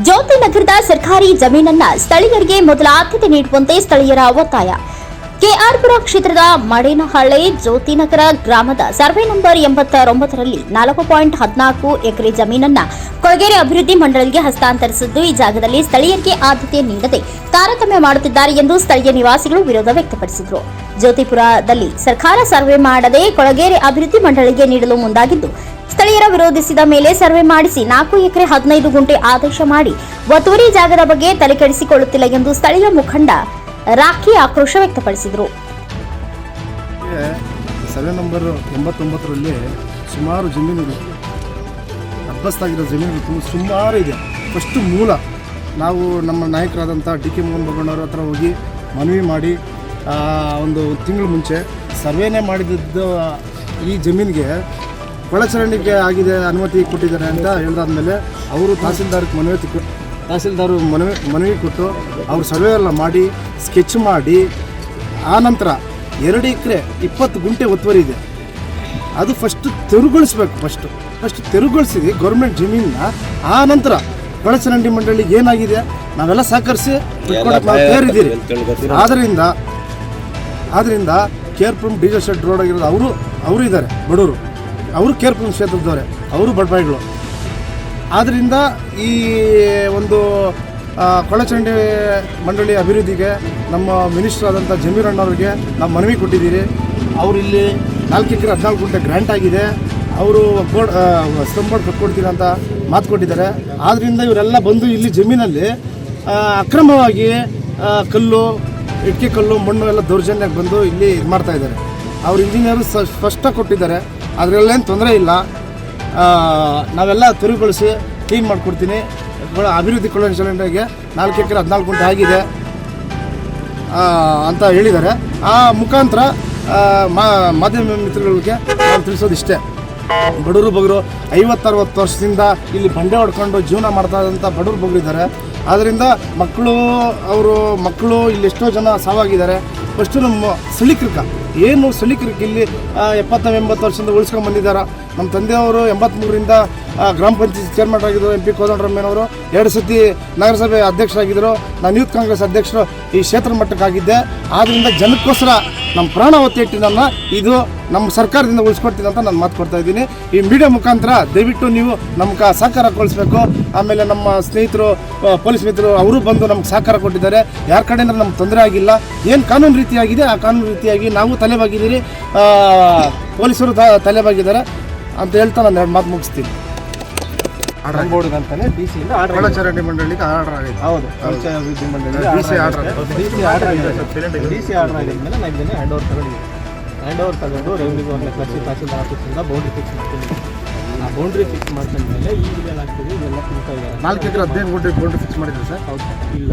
ಜ್ಯೋತಿ ನಗರದ ಸರ್ಕಾರಿ ಜಮೀನನ್ನ ಸ್ಥಳೀಯರಿಗೆ ಮೊದಲ ಆದ್ಯತೆ ನೀಡುವಂತೆ ಸ್ಥಳೀಯರ ಒತ್ತಾಯ. ಕೆಆರ್ಪುರ ಕ್ಷೇತ್ರದ ಮಡೇನಹಳ್ಳಿ ಜ್ಯೋತಿನಗರ ಗ್ರಾಮದ ಸರ್ವೆ ನಂಬರ್ ಎಂಬತ್ತೊಂಬತ್ತರಲ್ಲಿ ನಾಲ್ಕು ಪಾಯಿಂಟ್ ಹದಿನಾಲ್ಕು ಎಕರೆ ಜಮೀನನ್ನ ಕೊಳಗೇರಿ ಅಭಿವೃದ್ಧಿ ಮಂಡಳಿಗೆ ಹಸ್ತಾಂತರಿಸಿದ್ದು, ಈ ಜಾಗದಲ್ಲಿ ಸ್ಥಳೀಯರಿಗೆ ಆದ್ಯತೆ ನೀಡದೆ ತಾರತಮ್ಯ ಮಾಡುತ್ತಿದ್ದಾರೆ ಎಂದು ಸ್ಥಳೀಯ ನಿವಾಸಿಗಳು ವಿರೋಧ ವ್ಯಕ್ತಪಡಿಸಿದರು. ಜ್ಯೋತಿಪುರದಲ್ಲಿ ಸರ್ಕಾರ ಸರ್ವೆ ಮಾಡದೆ ಕೊಳಗೇರಿ ಅಭಿವೃದ್ಧಿ ಮಂಡಳಿಗೆ ನೀಡಲು ಮುಂದಾಗಿದ್ದು ಸ್ಥಳೀಯರ ವಿರೋಧಿಸಿದ ಮೇಲೆ ಸರ್ವೆ ಮಾಡಿಸಿ ನಾಲ್ಕು ಎಕರೆ ಹದಿನೈದು ಗುಂಟೆ ಆದೇಶ ಮಾಡಿ ಒತ್ತುವರಿ ಜಾಗದ ಬಗ್ಗೆ ತಲೆಕೆಡಿಸಿಕೊಳ್ಳುತ್ತಿಲ್ಲ ಎಂದು ಸ್ಥಳೀಯ ಮುಖಂಡ ರಾಖಿ ಆಕ್ರೋಶ ವ್ಯಕ್ತಪಡಿಸಿದರು. ಸರ್ವೆ ನಂಬರ್ ಎಂಬತ್ತೊಂಬತ್ತರಲ್ಲಿ ಸುಮಾರು ಜಮೀನುಗಳು ಅಭ್ಯಸ್ತಾಗಿರೋ ಜಮೀನುಗಳು ಸುಮಾರು ಇದೆ. ಫಸ್ಟ್ ಮೂಲ ನಾವು ನಮ್ಮ ನಾಯಕರಾದಂಥ ಡಿ ಕೆ ಮೋಹನ್ ಬಗಣ್ಣವ್ರ ಹತ್ರ ಹೋಗಿ ಮನವಿ ಮಾಡಿ ಒಂದು ತಿಂಗಳು ಮುಂಚೆ ಸರ್ವೇನೇ ಮಾಡಿದ್ದು ಈ ಜಮೀನಿಗೆ ಒಳಚರಂಡಿಗೆ ಆಗಿದೆ ಅನುಮತಿ ಕೊಟ್ಟಿದ್ದಾರೆ ಅಂತ ಹೇಳಿದಾದ್ಮೇಲೆ ಅವರು ತಹಸೀಲ್ದಾರ್ಗೆ ಮನವಿ ತಿಕ್ಕು ತಹಸೀಲ್ದಾರು ಮನವಿ ಮನವಿ ಕೊಟ್ಟು ಅವ್ರು ಸರ್ವೆ ಎಲ್ಲ ಮಾಡಿ ಸ್ಕೆಚ್ ಮಾಡಿ ಆ ನಂತರ ಎರಡು ಎಕರೆ ಇಪ್ಪತ್ತು ಗುಂಟೆ ಒತ್ತುವರಿ ಇದೆ. ಅದು ಫಸ್ಟ್ ತೆರುಗೊಳಿಸ್ಬೇಕು ಫಸ್ಟು ಫಸ್ಟ್ ತೆರವುಗೊಳಿಸಿದ್ವಿ ಗೌರ್ಮೆಂಟ್ ಜಮೀನನ್ನ. ಆ ನಂತರ ಒಳಚರಂಡಿ ಮಂಡಳಿಗೆ ಏನಾಗಿದೆ? ನಾವೆಲ್ಲ ಸಹಕರಿಸಿ ತಯಾರಿದ್ದೀರಿ ಆದ್ದರಿಂದ ಆದ್ದರಿಂದ from D J shed road ಆಗಿರೋದು ಅವರು ಅವರು ಇದ್ದಾರೆ ಬಡವರು. ಅವರು ಕೇರ್ಪುರ ಕ್ಷೇತ್ರದವರೇ, ಅವರು ಬಡಪಾಯಿಗಳು ಆದ್ದರಿಂದ ಈ ಒಂದು ಕೊಳಚಂಡಿ ಮಂಡಳಿ ಅಭಿವೃದ್ಧಿಗೆ ನಮ್ಮ ಮಿನಿಸ್ಟರ್ ಆದಂಥ ಜಮೀರ್ ಅಣ್ಣವ್ರಿಗೆ ನಾವು ಮನವಿ ಕೊಟ್ಟಿದ್ದೀರಿ. ಅವರು ಇಲ್ಲಿ ನಾಲ್ಕು ಎಕರೆ, ಹದಿನಾಲ್ಕು ಗುಂಟೆ ಗ್ರ್ಯಾಂಟ್ ಆಗಿದೆ. ಅವರು ಬೋರ್ಡ್ ಸ್ತಂಭ ಬೋರ್ಡ್ ಅಂತ ಮಾತು ಕೊಟ್ಟಿದ್ದಾರೆ. ಆದ್ದರಿಂದ ಇವರೆಲ್ಲ ಬಂದು ಇಲ್ಲಿ ಜಮೀನಲ್ಲಿ ಅಕ್ರಮವಾಗಿ ಕಲ್ಲು ಇಟ್ಕೆ ಕಲ್ಲು, ಮಣ್ಣು ಎಲ್ಲ ದೌರ್ಜನ್ಯಕ್ಕೆ ಬಂದು ಇಲ್ಲಿ ಇದು ಮಾಡ್ತಾ ಇದ್ದಾರೆ. ಅವ್ರ ಇಂಜಿನಿಯರ್ ಸ್ಪಷ್ಟ ಕೊಟ್ಟಿದ್ದಾರೆ. ಅದರಲ್ಲೇನು ತೊಂದರೆ ಇಲ್ಲ. ನಾವೆಲ್ಲ ತುರುಗೊಳಿಸಿ ಕ್ಲೀನ್ ಮಾಡಿಕೊಡ್ತೀನಿ. ಅಭಿವೃದ್ಧಿ ಅಭಿವೃದ್ಧಿ ಸಿಲಿಂಡರ್ಗೆ ನಾಲ್ಕು ಎಕರೆ ಹದಿನಾಲ್ಕು ಗುಂಟೆ ಆಗಿದೆ. ಅಂತ ಹೇಳಿದ್ದಾರೆ. ಆ ಮುಖಾಂತರ ಮಾಧ್ಯಮ ಮಿತ್ರಗಳಿಗೆ ನಾನು ತಿಳಿಸೋದು ಇಷ್ಟೇ ಬಡವರು ಬಗರು ಐವತ್ತರವತ್ತು ವರ್ಷದಿಂದ ಇಲ್ಲಿ ಬಂಡೆ ಹೊಡ್ಕೊಂಡು ಜೀವನ ಮಾಡ್ತಾ ಇದ್ದಂಥ ಬಡವರು ಬಗರು ಇದ್ದಾರೆ. ಆದ್ದರಿಂದ ಮಕ್ಕಳು, ಅವರು ಮಕ್ಕಳು ಇಲ್ಲಿ ಎಷ್ಟೋ ಜನ ಸಾವಾಗಿದ್ದಾರೆ. ಫಸ್ಟು ನಮ್ಮ ಸಳಿಕೃಕ. ಏನು ಸಳಿಕೃಕ ಇಲ್ಲಿ ಎಪ್ಪತ್ತ ಎಂಬತ್ತು ವರ್ಷದಿಂದ ಉಳಿಸ್ಕೊಂಡು ಬಂದಿದ್ದಾರೆ. ನಮ್ಮ ತಂದೆಯವರು ಎಂಬತ್ತ್ಮೂರರಿಂದ ಗ್ರಾಮ ಪಂಚಾಯತ್ ಚೇರ್ಮನ್ ಆಗಿದ್ದರು, ಎಂ ಪಿ ಕೋದಂಡರಾಮಯ್ಯನವರು ಎರಡು ಸತಿ ನಗರಸಭೆ ಅಧ್ಯಕ್ಷರಾಗಿದ್ದರು. ನಾನು ಯೂತ್ ಕಾಂಗ್ರೆಸ್ ಅಧ್ಯಕ್ಷರು ಈ ಕ್ಷೇತ್ರ ಮಟ್ಟಕ್ಕಾಗಿದ್ದೆ. ಆದ್ದರಿಂದ ಜನಕ್ಕೋಸ್ಕರ ನಮ್ಮ ಪ್ರಾಣ ಒತ್ತಿಟ್ಟು ನನ್ನ, ಇದು ನಮ್ಮ ಸರ್ಕಾರದಿಂದ ಉಳಿಸ್ಕೊಡ್ತೀನಿ ಅಂತ ನಾನು ಮಾತು ಕೊಡ್ತಾ ಇದ್ದೀನಿ. ಈ ಮೀಡಿಯಾ ಮುಖಾಂತರ ದಯವಿಟ್ಟು ನೀವು ನಮ್ಗೆ ಸಹಕಾರ ಕೊಡಿಸ್ಬೇಕು. ಆಮೇಲೆ ನಮ್ಮ ಸ್ನೇಹಿತರು ಪೊಲೀಸ್ ಮಿತ್ರರು ಅವರು ಬಂದು ನಮ್ಗೆ ಸಹಕಾರ ಕೊಟ್ಟಿದ್ದಾರೆ. ಯಾರ ಕಡೆಯಿಂದ ನಮ್ಗೆ ತೊಂದರೆ ಆಗಿಲ್ಲ. ಏನು ಕಾನೂನು ರೀತಿಯಾಗಿದೆ, ಆ ಕಾನೂನು ರೀತಿಯಾಗಿ ನಾವು ತಲೆಬಾಗಿದ್ದೀರಿ. ಆ, ಪೊಲೀಸರು ತಲೆ ಬಾಗಿದ್ದಾರೆ ಅಂತ ಹೇಳ್ತಾ ನಾನು ಎರಡು ಮಾತು ಮುಗಿಸ್ತೀನಿ. ಬೋರ್ಡ್ ಅಂತಾನೆ ಡಿ ಸಿ ಇಂದ ಆರ್ಡರ್ ಒಳಚರಂಡಿ ಮಂಡಳಿಗೆ ಆರ್ಡರ್ ಆಗಿದೆ. ಹೌದು. ಡಿ ಸಿ ಆರ್ಡರ್ ಆಗಿದೆ. ಡಿ ಸಿ ಆರ್ಡರ್ ಆಗಿದ್ಮೇಲೆ ಇದನ್ನ ಹ್ಯಾಂಡ್ ಓವರ್ ತಗೊಂಡಿದ್ದೀವಿ ಹ್ಯಾಂಡ್ ಓವರ್ ತಗೊಂಡು ರೆವಿನ್ಯೂ ಅವ್ರನ್ನ ಕಳಿಸಿ ತಹಸೀಲ್ದಾರ್ ಆಫೀಸಿಂದ ಬೌಂಡ್ರಿ ಫಿಕ್ಸ್ ಮಾಡ್ತೀನಿ. ಆ ಬೌಂಡ್ರಿ ಫಿಕ್ಸ್ ಮಾಡ್ಕೊಂಡ್ಮೇಲೆ ಈಗ ಏನಾಗ್ತದೆ ಇದ್ದಾರೆ ನಾಲ್ಕು ಎಕರೆ ಹದಿನೈದು ಗುಂಟೆ ಬೌಂಡ್ರಿ ಫಿಕ್ಸ್ ಮಾಡಿದ್ರು ಸರ್? ಹೌದು. ಇಲ್ಲ